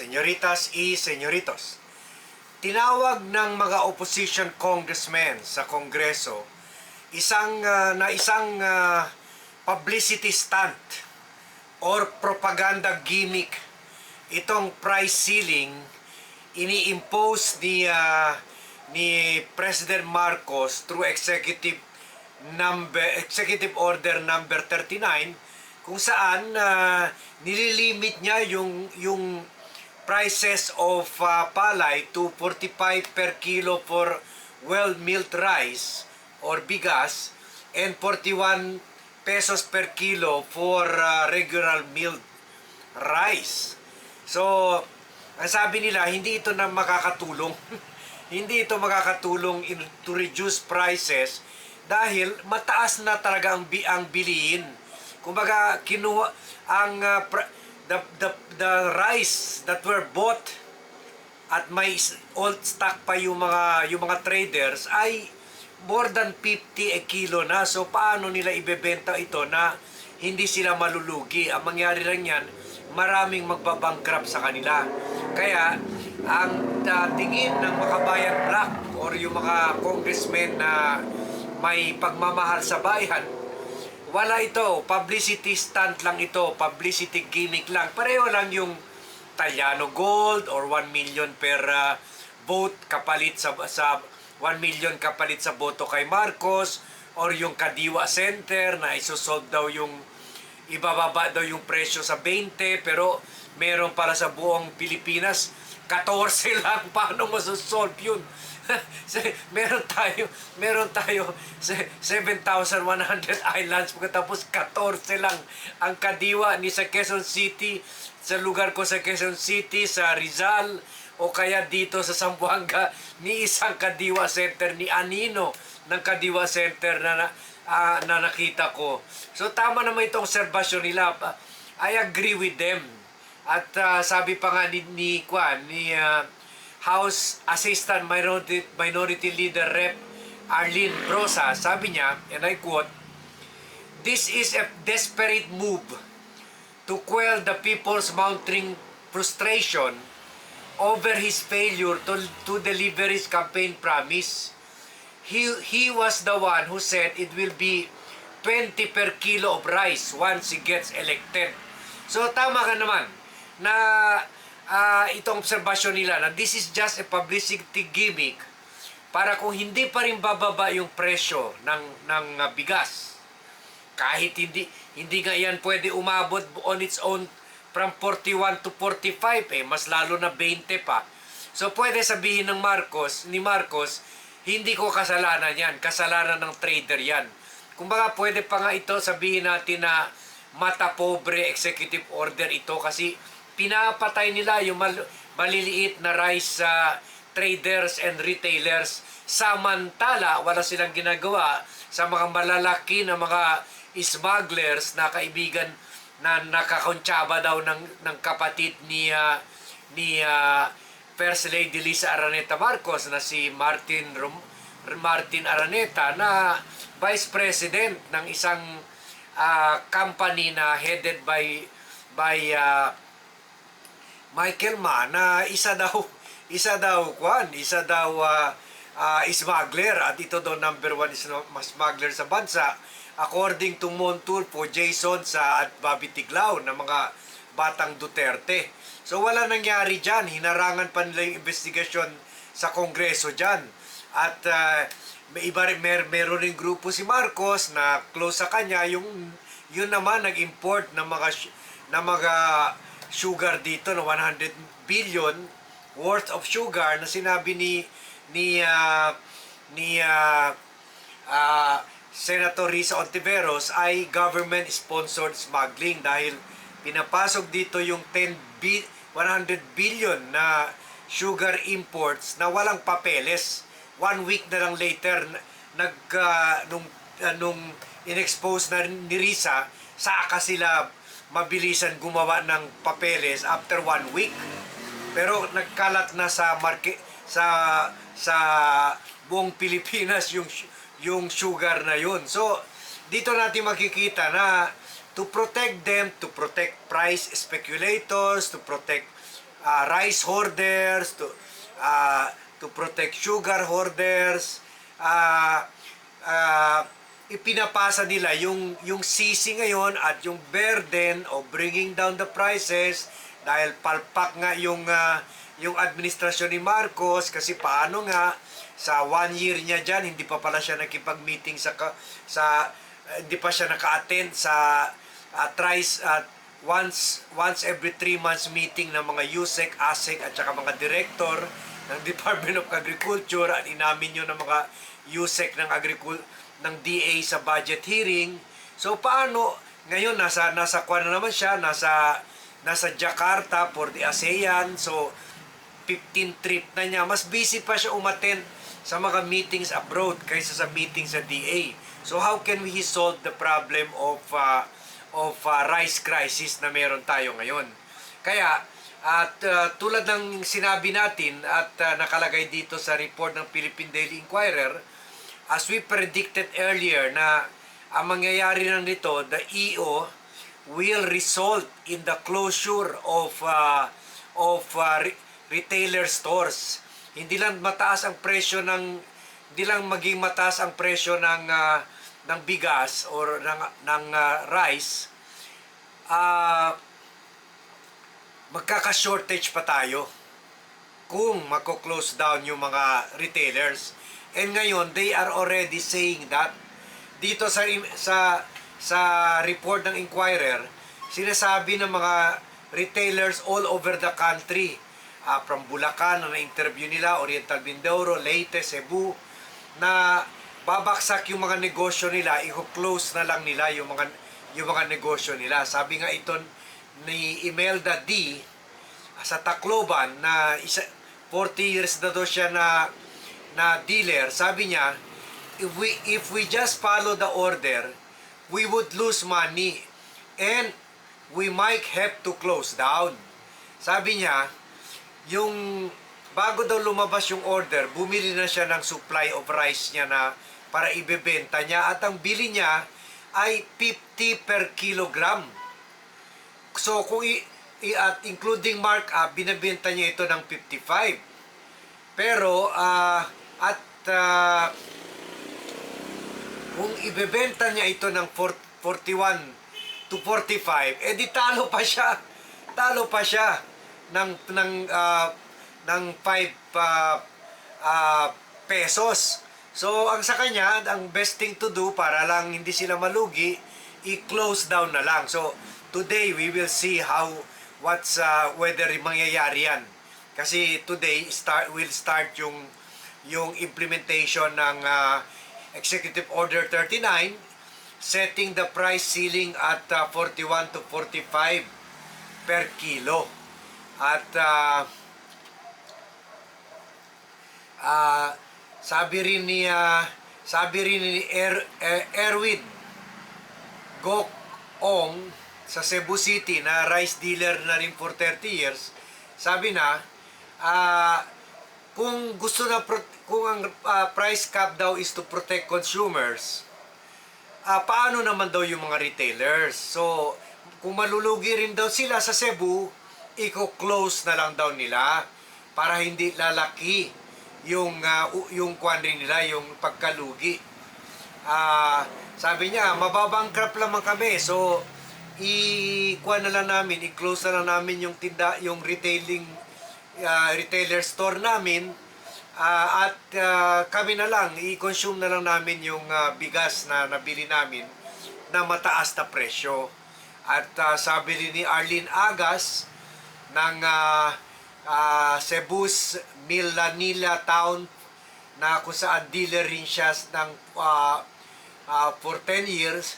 Señoritas y Señoritos, tinawag ng mga opposition congressmen sa Kongreso isang ah, na isang ah, publicity stunt or propaganda gimmick. Itong price ceiling ini-impose ni ah, ni President Marcos through executive number executive order number 39 kung saan ah, nililimit niya yung yung prices of ah, palay to 45 per kilo for well milled rice or bigas and 41 pesos per kilo for ah, regular milled rice. So, ang sabi nila, hindi ito na makakatulong. hindi ito makakatulong in, to reduce prices dahil mataas na talaga ang, bi, ang bilihin. Kumbaga, kinuha ang uh, the, the, the rice that were bought at may old stock pa yung mga yung mga traders ay more than 50 a kilo na. So paano nila ibebenta ito na hindi sila malulugi? Ang mangyari lang yan, maraming magbabankrupt sa kanila. Kaya ang uh, tingin ng makabayan black or yung mga congressmen na may pagmamahal sa bayan, wala ito. Publicity stunt lang ito. Publicity gimmick lang. Pareho lang yung Taliano Gold or 1 million per uh, vote kapalit sa sa 1 million kapalit sa boto kay Marcos or yung Kadiwa Center na isosolve daw yung ibababa daw yung presyo sa 20 pero meron para sa buong Pilipinas 14 lang paano masosolve yun meron tayo meron tayo se- 7,100 islands pagkatapos 14 lang ang kadiwa ni sa Quezon City sa lugar ko sa Quezon City sa Rizal o kaya dito sa Zamboanga ni isang kadiwa center ni Anino ng kadiwa center na, na, ah, na nakita ko. So tama naman itong obserbasyon nila. I agree with them. At ah, sabi pa nga ni, ni Kwan ni ah, House Assistant Minority, Minority Leader Rep Arlene Brosa, sabi niya, and I quote, This is a desperate move to quell the people's mounting frustration over his failure to, to deliver his campaign promise. He, he was the one who said it will be 20 per kilo of rice once he gets elected. So tama ka naman na ah, itong obserbasyon nila na this is just a publicity gimmick para kung hindi pa rin bababa yung presyo ng ng ah, bigas kahit hindi hindi nga yan pwede umabot on its own from 41 to 45 eh mas lalo na 20 pa. So pwede sabihin ng Marcos ni Marcos hindi ko kasalanan yan. Kasalanan ng trader yan. Kumbaga pwede pa nga ito sabihin natin na mata pobre executive order ito kasi pinapatay nila yung mal- maliliit na rice sa traders and retailers. Samantala wala silang ginagawa sa mga malalaki na mga smugglers na kaibigan na nakakontsaba daw ng ng kapatid ni ah, ni ah, First Lady Lisa Araneta Marcos na si Martin Rom- Martin Araneta na Vice President ng isang ah, company na headed by by ah, Michael Ma na isa daw isa daw kwan, isa daw ah, ah, smuggler at ito daw number one is smuggler sa bansa according to Montulfo, Jason sa at Bobby Tiglao ng mga batang Duterte. So wala nangyari dyan. Hinarangan pa nila yung investigasyon sa Kongreso dyan. At ah, may iba mer meron rin grupo si Marcos na close sa kanya. Yung, yun naman nag-import ng mga, ng mga sugar dito na 100 billion worth of sugar na sinabi ni ni ah, ni ah, ah, Senator Risa Ontiveros ay government-sponsored smuggling dahil pinapasok dito yung 10 bi- 100 billion na sugar imports na walang papeles. One week na lang later, nag, ah, nung, ah, nung inexpose na ni Risa, saka sila mabilisan gumawa ng papeles after one week. Pero nagkalat na sa market sa sa buong Pilipinas yung yung sugar na yun. So dito natin makikita na to protect them, to protect price speculators, to protect uh, rice hoarders, to uh, to protect sugar hoarders. Uh, uh, ipinapasa nila yung yung sisi ngayon at yung burden of bringing down the prices dahil palpak nga yung ah, yung administrasyon ni Marcos kasi paano nga sa one year niya diyan hindi pa pala siya nakipag-meeting sa sa eh, hindi pa siya naka-attend sa uh, thrice at once once every three months meeting ng mga USEC, ASEC at saka mga director ng Department of Agriculture at inamin yun ng mga USEC ng Agricul ng DA sa budget hearing. So paano ngayon nasa nasa kuan na naman siya nasa nasa Jakarta for the ASEAN. So 15 trip na niya. Mas busy pa siya umattend sa mga meetings abroad kaysa sa meetings sa DA. So how can we solve the problem of uh, of uh, rice crisis na meron tayo ngayon? Kaya at uh, tulad ng sinabi natin at uh, nakalagay dito sa report ng Philippine Daily Inquirer, as we predicted earlier na ang mangyayari lang nito, the EO will result in the closure of uh, of uh, re- retailer stores. Hindi lang mataas ang presyo ng hindi lang maging mataas ang presyo ng uh, ng bigas or ng ng uh, rice. Ah magkaka-shortage pa tayo kung mako-close down yung mga retailers. And ngayon, they are already saying that dito sa sa sa report ng Inquirer, sinasabi ng mga retailers all over the country, ah, from Bulacan na na-interview nila, Oriental Mindoro, Leyte, Cebu, na babaksak yung mga negosyo nila, i-close na lang nila yung mga yung mga negosyo nila. Sabi nga ito ni Imelda D sa Tacloban na isa, 40 years na daw siya na na dealer. Sabi niya, if we if we just follow the order, we would lose money and we might have to close down. Sabi niya, yung bago daw lumabas yung order, bumili na siya ng supply of rice niya na para ibebenta niya at ang bili niya ay 50 per kilogram. So kung i, i- at including markup, binebenta niya ito ng 55. Pero ah, at ah, kung ibebenta niya ito ng 4 41 to 45, eh di talo pa siya. Talo pa siya ng ng ah, ng 5 ah, ah, pesos. So ang sa kanya, ang best thing to do para lang hindi sila malugi, i-close down na lang. So today we will see how what's uh, whether mangyayari yan. Kasi today start will start yung yung implementation ng uh, Executive Order 39 setting the price ceiling at uh, 41 to 45 per kilo. At uh, ah, sabi rin ni ah, sabi rin ni er, eh, Erwin Gok Ong sa Cebu City na rice dealer na rin for 30 years, sabi na, ah, kung gusto na, kung ang ah, price cap daw is to protect consumers, ah, paano naman daw yung mga retailers? So, kung malulugi rin daw sila sa Cebu, i-close na lang daw nila para hindi lalaki yung ah, u- yung kwan rin nila, yung pagkalugi. Ah, sabi niya, mababangkrap lamang kami. So, i-kuha na lang namin, i-close na lang namin yung tinda, yung retailing ah, retailer store namin Ah, at ah, kami na lang, i-consume na lang namin yung ah, bigas na nabili namin na mataas na presyo. At ah, sabi ni Arlene Agas ng ah, ah, Cebu's Milanila Town na kung saan dealer rin siya ng ah, ah, for 10 years,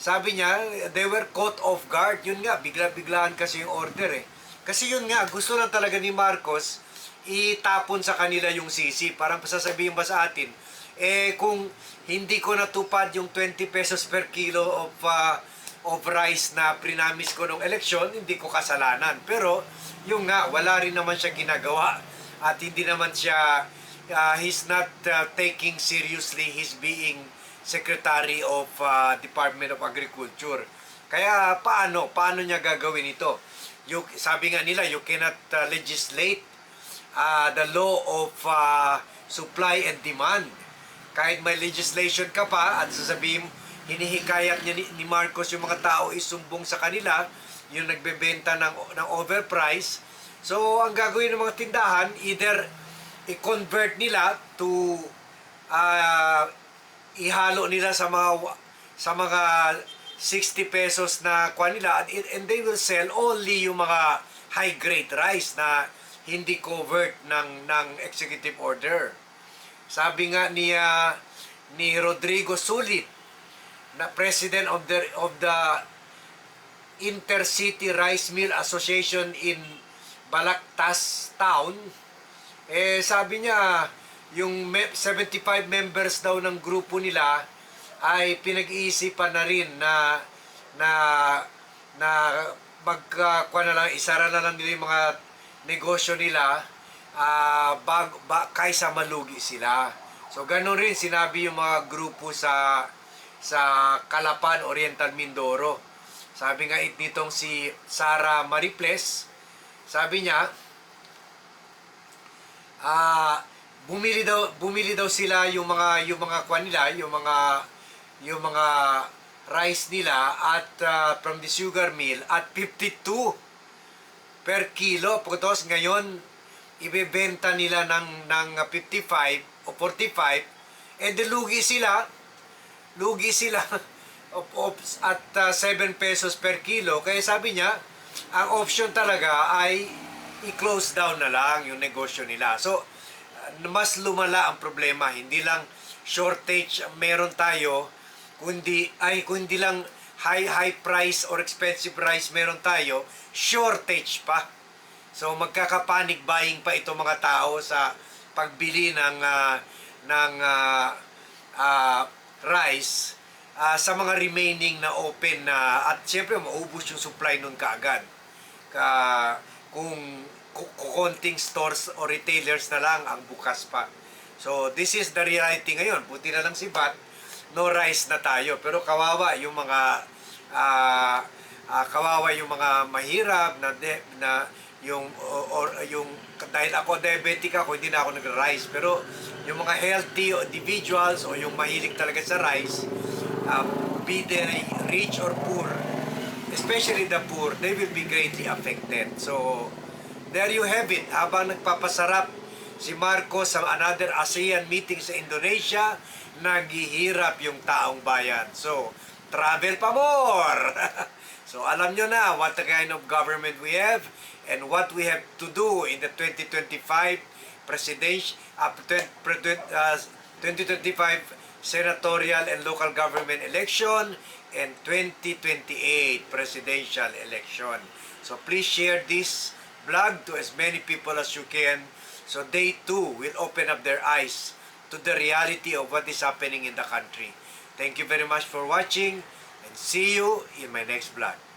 sabi niya, they were caught off guard. Yun nga, bigla-biglaan kasi yung order eh. Kasi yun nga, gusto lang talaga ni Marcos itapon sa kanila yung sisi. Parang sasabihin ba sa atin, eh kung hindi ko natupad yung 20 pesos per kilo of ah, of rice na prinamis ko nung eleksyon, hindi ko kasalanan. Pero yung nga, wala rin naman siya ginagawa at hindi naman siya uh, he's not uh, taking seriously his being Secretary of uh, Department of Agriculture. Kaya paano? Paano niya gagawin ito? You, sabi nga nila, you cannot uh, legislate uh, the law of uh, supply and demand. Kahit may legislation ka pa at sasabihin, hinihikayat niya ni, ni Marcos yung mga tao isumbong sa kanila, yung nagbebenta ng, ng overprice. So, ang gagawin ng mga tindahan, either i-convert nila to uh, ihalo nila sa mga sa mga 60 pesos na kuha nila and, and they will sell only yung mga high grade rice na hindi covered ng ng executive order. Sabi nga ni ah, ni Rodrigo Sulit na president of the of the Intercity Rice Mill Association in Balagtas Town eh sabi niya yung me- 75 members daw ng grupo nila ay pinag-iisipan na rin na na na magka kuha na lang isara na lang nila yung mga negosyo nila ah bag, ba, kaysa malugi sila. So ganun rin sinabi yung mga grupo sa sa Calapan Oriental Mindoro. Sabi nga it si Sara Mariples, sabi niya, ah bumili daw bumili daw sila yung mga yung mga kwan nila, yung mga yung mga rice nila at ah, from the sugar mill at 52 per kilo. Pagkatapos ngayon ibebenta nila ng ng 55 o 45 and lugi sila lugi sila of, of, at ah, 7 pesos per kilo. Kaya sabi niya, ang option talaga ay i-close down na lang yung negosyo nila. So, ah, mas lumala ang problema. Hindi lang shortage meron tayo, kundi ay kundi lang high high price or expensive price meron tayo, shortage pa. So magkaka-panic buying pa itong mga tao sa pagbili ng ah, ng ah, ah, rice ah, sa mga remaining na open na at siyempre maubos yung supply nun kaagad. Ka kung ku- konting stores o retailers na lang ang bukas pa. So this is the reality ngayon. Buti na lang si Bat, no rice na tayo. Pero kawawa yung mga ah, ah, kawawa yung mga mahirap na de, na yung or, yung dahil ako diabetic ako hindi na ako nag-rice. Pero yung mga healthy individuals o yung mahilig talaga sa rice um, be they rich or poor especially the poor they will be greatly affected. So there you have it. Habang nagpapasarap si Marcos sa another ASEAN meeting sa Indonesia naghihirap yung taong bayan. So travel pa more! So alam nyo na what the kind of government we have and what we have to do in the 2025 presidential uh, 2025 senatorial and local government election and 2028 presidential election. So please share this vlog to as many people as you can so they too will open up their eyes to the reality of what is happening in the country. Thank you very much for watching and see you in my next vlog.